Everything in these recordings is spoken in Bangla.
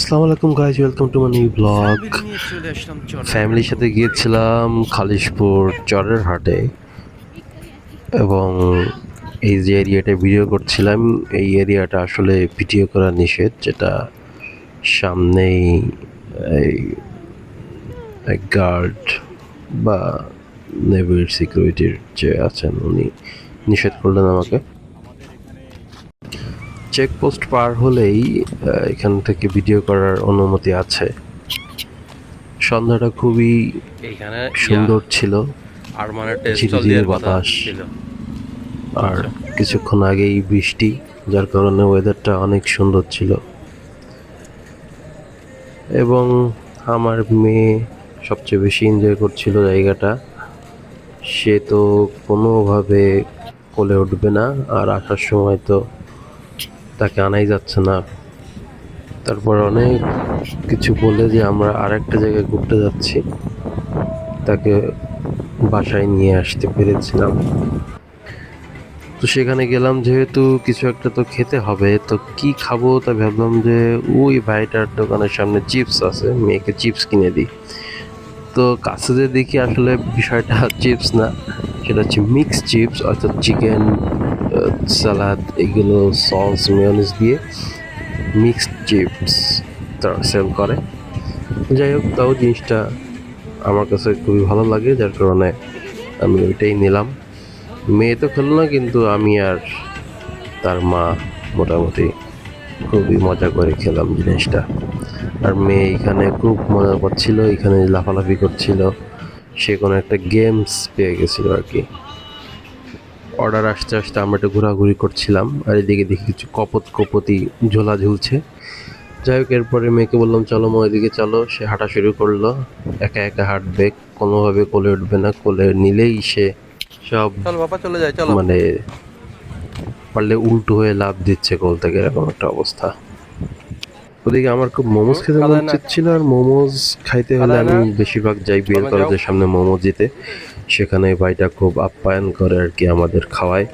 আসসালামু আলাইকুম guys welcome to my new blog ফ্যামিলির সাথে গিয়েছিলাম খালিশপুর চরের হাটে। এবং এই যে এরিয়াটা ভিডিও করছিলাম এই এরিয়াটা আসলে ভিডিও করা নিষেধ যেটা সামনেই এই গার্ড বা নেভির সিকিউরিটির যে আছেন উনি নিষেধ করলেন আমাকে। চেকপোস্ট পার হলেই এখান থেকে ভিডিও করার অনুমতি আছে। সন্ধ্যাটা খুবই সুন্দর ছিল। ঝিরিঝিরি বাতাস। আর কিছুক্ষণ আগেই বৃষ্টি যার কারণে ওয়েদারটা অনেক সুন্দর ছিল। এবং আমার মেয়ে সবচেয়ে বেশি এনজয় করছিল জায়গাটা। সে তো কোনোভাবে কোলে উঠবে না আর আসার সময় তো তাকে আনাই যাচ্ছে না। তারপর অনেক কিছু বলে যে আমরা আর একটা জায়গায় ঘুরতে যাচ্ছি। তাকে বাসায় নিয়ে আসতে পেরেছিলাম। তো সেখানে গেলাম যেহেতু কিছু একটা তো খেতে হবে, তো কি খাব তা ভাবলাম যে ওই ভাইটার দোকানের সামনে চিপস আছে, মেয়েকে চিপস কিনে দিই। তো কাছে যে দেখি আসলে বিষয়টা চিপস না, সেটা হচ্ছে মিক্স চিপস অর্থাৎ চিকেন সালাদ, এগুলো সস মেয়নিজ দিয়ে মিক্সড চিপস তারা সেল করে। যাই হোক, তাও জিনিসটা আমার কাছে খুবই ভালো লাগে, যার কারণে আমি ওইটাই নিলাম। মেয়ে তো খেলো না, কিন্তু আমি আর তার মা মোটামুটি খুবই মজা করে খেলাম জিনিসটা। আর মেয়ে এখানে খুব মজা পাচ্ছিল এখানে লাফালাফি করছিল। সে কোনো একটা গেমস পেয়ে গেছিল আর কি। অর্ডার আসতে আসতে আমরা একটু ঘোরাঘুরি করছিলাম আর এদিকে দেখি কিছু কপত কপতি ঝোলা ঝুলছে। যাই হোক এরপরে মেয়েকে বললাম চলো মা ওইদিকে চলো। সে হাঁটা শুরু করল। একা একা হাঁটবে কোনোভাবে কোলে উঠবে না কোলে নিলেই সে সব বাবা চলে যাই চলো। মানে পারলে উল্টো হয়ে লাভ দিচ্ছে কোল থেকে এরকম একটা অবস্থা। ওদিকে আমার খুব মোমোজ খেতে মন। চাচ্ছিল আর মোমোজ খাইতে হলে আমি বেশিরভাগ যাই বিয়ের কলেজের সামনে মোমো দিতে। সেখানে ভাইটা খুব আপ্যায়ন করে আর কি আমাদের খাওয়ায়।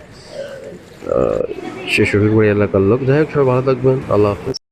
সে শ্বশুরবাড়ি এলাকার লোক। যাই হোক, সবাই ভালো থাকবেন। আল্লাহ হাফেজ।